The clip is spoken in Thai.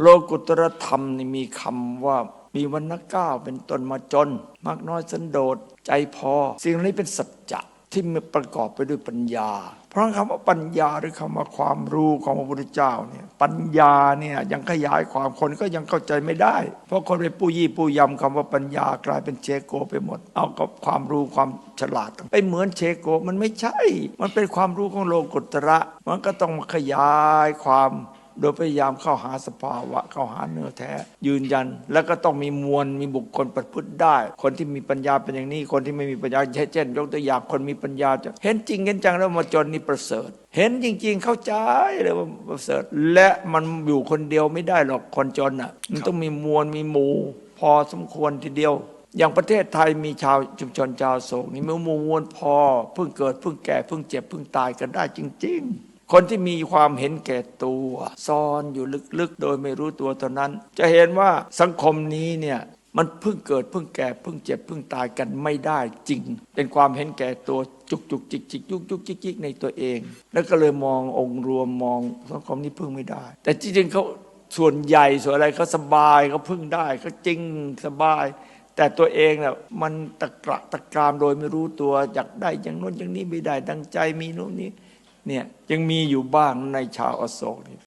โลกุตรธรรมนี่มีคำว่ามีวรรณก้าวเป็นต้นมาจน มากน้อยสันโดษใจพอ สิ่งนี้เป็นสัจจะที่มันประกอบไปด้วยปัญญา เพราะคำว่าปัญญาหรือคำว่าความรู้ของพระพุทธเจ้าเนี่ยปัญญาเนี่ยยังขยายความคนก็ยังเข้าใจไม่ได้ เพราะคนไปปู้ยี่ปู้ยำคำว่าปัญญากลายเป็นเชโกไปหมด เอากับความรู้ความฉลาดไปเหมือนเชโกมันไม่ใช่ มันเป็นความรู้ของโลกุตระ มันก็ต้องมาขยายความ โดยพยายามเข้าหาสภาวะเข้าหาเนื้อแท้ ยืนยัน แล้วก็ต้องมีมวลมีบุคคลประพฤติได้ คนที่มีปัญญาเป็นอย่างนี้ คนที่ไม่มีปัญญาเช่นยกตัวอย่างคนมีปัญญาจะเห็นจริงเห็นจังแล้วมาจนนี่ประเสริฐ เห็นจริง ๆ เข้าใจเลยว่าประเสริฐ และมันอยู่คนเดียวไม่ได้หรอกคนจนอะมันต้องมีมวลมีหมู่พอสมควรทีเดียวอย่างประเทศไทยมีชาวชุมชนชาวโศกนี่มีมูมวลพอเพิ่งเกิดเพิ่งแก่เพิ่งเจ็บเพิ่งตายกันได้จริง ๆ คนที่มีความเห็นแก่ตัวซ่อนอยู่ลึกๆ โดยไม่รู้ตัวเท่านั้น จะเห็นว่าสังคมนี้เนี่ยมันเพิ่งเกิดเพิ่งแก่เพิ่งเจ็บเพิ่งตายกันไม่ได้จริง เป็นความเห็นแก่ตัวจุกจุกจิกจิกยุกยุกจิกจิกในตัวเอง แล้วก็เลยมององค์รวมมองสังคมนี้พึ่งไม่ได้ แต่จริงๆเขาส่วนใหญ่ส่วนอะไรเขาสบายเขาพึ่งได้เขาจริงสบาย แต่ตัวเองน่ะมันตะกระตะกรามโดยไม่รู้ตัวอยากได้อย่างโน้นอย่างนี้ไม่ได้ดังใจมีโน้นนี้ เนี่ยยังมีอยู่บ้างในชาวอโศกนี่